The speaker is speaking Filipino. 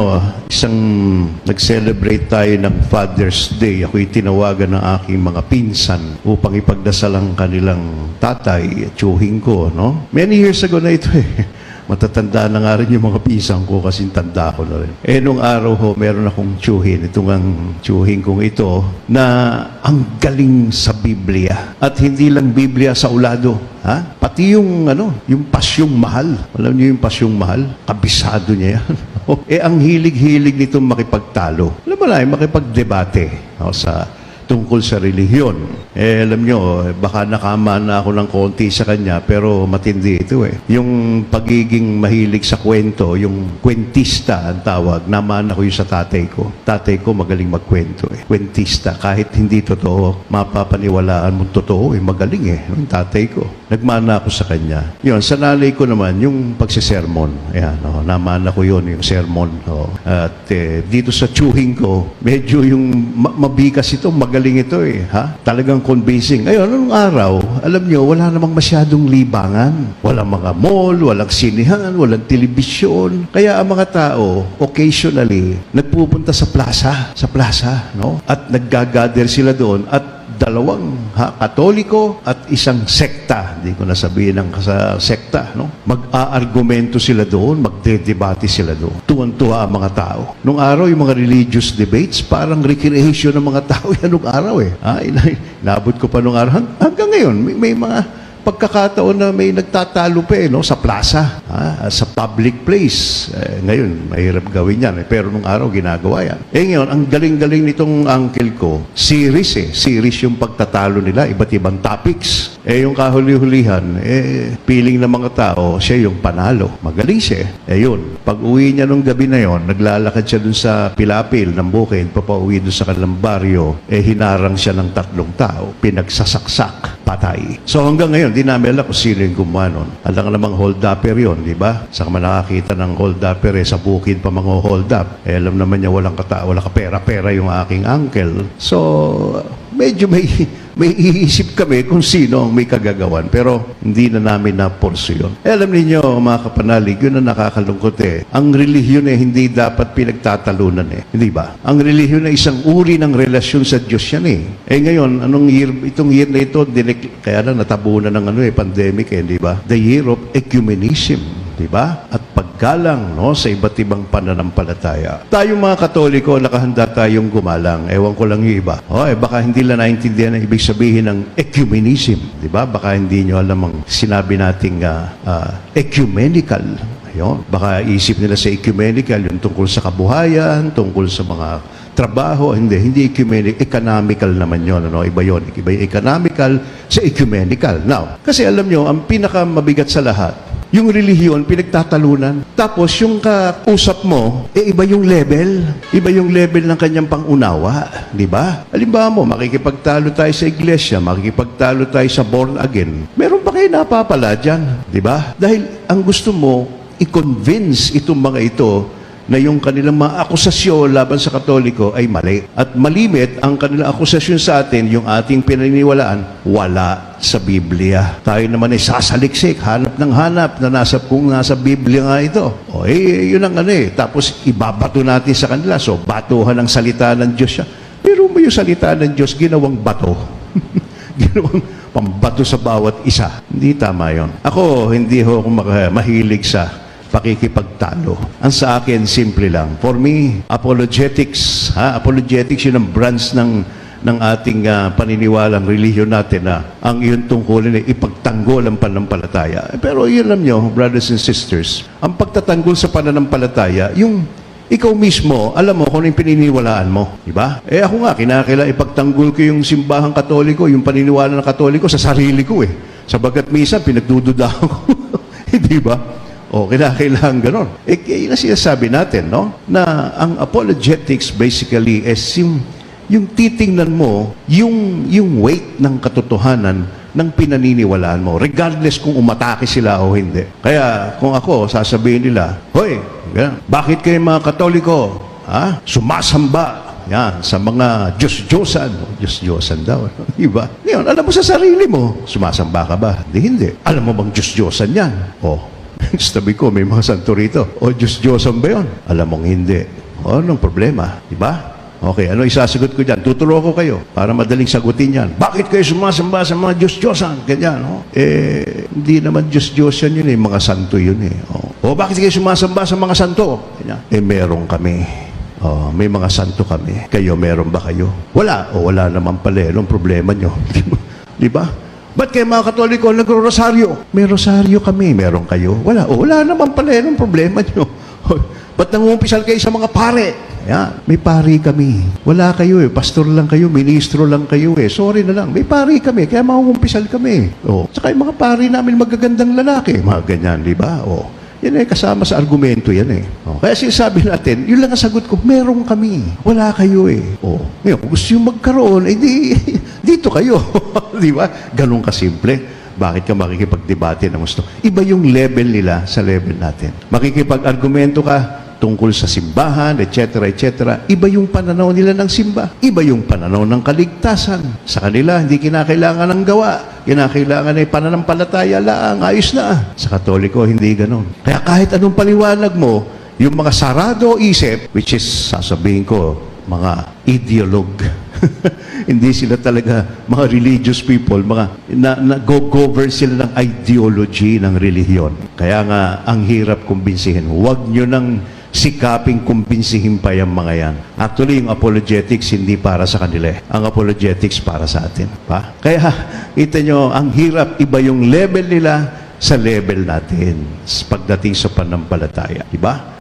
Oh, isang nag-celebrate tayo ng Father's Day. Ako'y tinawagan ng aking mga pinsan upang ipagdasal ang kanilang tatay, tsuhing ko, no? Many years ago na ito eh. Matatanda na nga rin yung mga pinsan ko kasi tanda ko na rin. Eh, nung araw ho, meron akong tsuhin. Itong ang tsuhin kong ito na ang galing sa Biblia. At hindi lang Biblia sa ulado. Ha? Pati yung, ano, yung pasyong mahal. Alam niyo yung pasyong mahal? Kabisado niya yan. eh, ang hilig-hilig nitong makipagtalo. Alam mo na, makipagdebate no, sa tungkol sa relihiyon. Eh, alam nyo, eh, baka nakama na ako ng konti sa kanya, pero matindi ito eh. Yung pagiging mahilig sa kwento, yung kwentista ang tawag, naman ako yung sa tatay ko. Tatay ko magaling magkwento eh. Kwentista, kahit hindi totoo, mapapaniwalaan mo totoo eh, magaling eh. Yung tatay ko. Nagmana ako sa kanya. Yun, sa nanay ko naman, yung pagsisermon. Ayan, oh, namana ko yun, yung sermon. Oh. At eh, dito sa tsuhing ko, medyo yung ma- mabigas ito, magaling ito eh. Ha? Talagang convincing. Ayun, anong araw, alam nyo, wala namang masyadong libangan. Walang mga mall, walang sinihan, walang telebisyon. Kaya ang mga tao, occasionally, nagpupunta sa plaza, sa plaza, no? At naggagather sila doon at dalawang ha, katoliko at isang sekta. Hindi ko nasabihin ng sa sekta. No? Mag-aargumento sila doon, magdedebate sila doon. Tuwan-tuwa ang mga tao. Nung araw, yung mga religious debates, parang recreation ng mga tao yan nung araw eh. Ha? Ina- Inabot ko pa nung araw. Hang- Hanggang ngayon, may, may mga pagkakataon na may nagtatalo pa eh, no? sa plaza, ha? sa public place. Eh, ngayon, mahirap gawin yan. Eh, pero nung araw, ginagawa yan. Eh ngayon, ang galing-galing nitong uncle ko, series eh. Series yung pagtatalo nila, iba't ibang topics. Eh yung kahuli-hulihan, eh, feeling ng mga tao, siya yung panalo. Magaling siya. Eh yun, pag uwi niya nung gabi na yon, naglalakad siya dun sa Pilapil ng Bukid, papauwi dun sa kanilang baryo, eh hinarang siya ng tatlong tao, pinagsasaksak, patay. So hanggang ngayon, di namin alam kung sino yung gumawa nun. Alam ka namang hold upper yun, di ba? Saka man nakakita ng hold upper eh, sa bukid pa mga hold up. Eh alam naman niya walang kata, wala kapera-pera yung aking uncle. So, medyo may may iisip kami kung sino ang may kagagawan. Pero hindi na namin na-porso yun. Eh, alam ninyo, mga kapanalig, yun ang nakakalungkot eh. Ang relihiyon eh, hindi dapat pinagtatalunan eh. Hindi ba? Ang relihiyon ay isang uri ng relasyon sa Diyos yan eh. Eh ngayon, anong year, itong year na ito, dinek- kaya lang natabunan ng ano eh, pandemic eh, di ba? The year of ecumenism di ba? At paggalang no sa iba't ibang pananampalataya. Tayo mga Katoliko, nakahanda tayong gumalang. Ewan ko lang yung iba. O, eh, baka hindi lang naintindihan ang ibig sabihin ng ecumenism, di ba? Baka hindi nyo alam ang sinabi nating ah, ah, ecumenical. Ayun. Baka isip nila sa ecumenical, yung tungkol sa kabuhayan, tungkol sa mga trabaho, hindi, hindi ecumenical, economical naman yon ano, iba yon iba yung economical sa ecumenical. Now, kasi alam nyo, ang pinakamabigat sa lahat, yung relihiyon, pinagtatalunan. Tapos, yung kausap mo, eh, iba yung level. Iba yung level ng kanyang pangunawa. Di ba? Halimbawa mo, makikipagtalo tayo sa iglesia, makikipagtalo tayo sa born again. Meron pa kayo napapala dyan. Di ba? Dahil ang gusto mo, i-convince itong mga ito na yung kanilang mga akusasyon laban sa Katoliko ay mali. At malimit ang kanilang akusasyon sa atin, yung ating pinaniniwalaan, wala sa Biblia. Tayo naman ay sasaliksik, hanap ng hanap na nasa kung nasa Biblia nga ito. O eh, yun ang ano eh. Tapos ibabato natin sa kanila. So, batuhan ang salita ng Diyos siya. Pero mo yung salita ng Diyos, ginawang bato. ginawang pambato sa bawat isa. Hindi tama yon. Ako, hindi ho ako mahilig sa pakikipagtalo. Ang sa akin, simple lang. For me, apologetics, ha? apologetics yun ang branch ng ng ating ah, paniniwalang relihiyon natin na ang iyon tungkulin ay ipagtanggol ang pananampalataya. Pero yun alam nyo, brothers and sisters, ang pagtatanggol sa pananampalataya, yung ikaw mismo, alam mo kung ano yung pininiwalaan mo. Di ba? Eh ako nga, kinakailangan ipagtanggol ko yung simbahang katoliko, yung paniniwala ng katoliko sa sarili ko eh. Sabagat misa, pinagdududa ko. Di ba? O, kinakailangan ganon. Eh, yun ang sinasabi natin, no? Na ang apologetics basically is yung, yung titingnan mo yung, yung weight ng katotohanan ng pinaniniwalaan mo, regardless kung umatake sila o hindi. Kaya kung ako, sasabihin nila, Hoy, ganun, bakit kayo mga katoliko, ha? sumasamba yan, sa mga Diyos-Diyosan. Diyos-Diyosan daw. Diba? Ngayon, alam mo sa sarili mo, sumasamba ka ba? Hindi, hindi. Alam mo bang Diyos-Diyosan yan? O, Sabi ko, may mga santo rito. O Diyos-Diyosan ba yun? Alam mong hindi. O, anong problema? Di ba? Okay, ano isasagot ko dyan? Tuturo ko kayo para madaling sagutin yan. Bakit kayo sumasamba sa mga Diyos-Diyosan? Ganyan, no? Eh, hindi naman Diyos-Diyosan yun eh. Mga santo yun eh. O, o bakit kayo sumasamba sa mga santo? Ganyan. Eh, meron kami. Oh, may mga santo kami. Kayo, meron ba kayo? Wala. O, wala naman pala. eh. Anong problema nyo? Di ba? Ba't kayo mga katoliko nagro-rosaryo? May rosaryo kami. Meron kayo? Wala. O, wala naman pala. Anong problema nyo? Ba't nangumpisal kayo sa mga pare? Yan. May pari kami. Wala kayo eh. Pastor lang kayo. Ministro lang kayo eh. Sorry na lang. May pari kami. Kaya mangungumpisal kami. O. Tsaka yung mga pari namin magagandang lalaki. Mga ganyan, di ba? O. Yan eh, kasama sa argumento yan eh. O. Kaya sinasabi natin, yun lang ang sagot ko, meron kami. Wala kayo eh. O. Ngayon, gusto yung magkaroon, eh di, dito kayo. di ba? Ganun kasimple. Bakit ka makikipagdebate ng gusto? Iba yung level nila sa level natin. Makikipag-argumento ka tungkol sa simbahan, etc., etc. Iba yung pananaw nila ng simba. Iba yung pananaw ng kaligtasan. Sa kanila, hindi kinakailangan ng gawa. Kinakailangan ay pananampalataya lang. Ayos na. Sa katoliko, hindi ganon. Kaya kahit anong paliwanag mo, yung mga sarado isip, which is, sasabihin ko, mga ideolog. Hindi sila talaga mga religious people, mga na, na go-govern sila ng ideology ng relihiyon. Kaya nga, ang hirap kumbinsihin. Huwag nyo nang sikaping kumbinsihin pa yung mga yan. Actually, yung apologetics hindi para sa kanila. eh. Ang apologetics para sa atin. Pa? Kaya, kita nyo, ang hirap, iba yung level nila sa level natin pagdating sa panampalataya. Diba?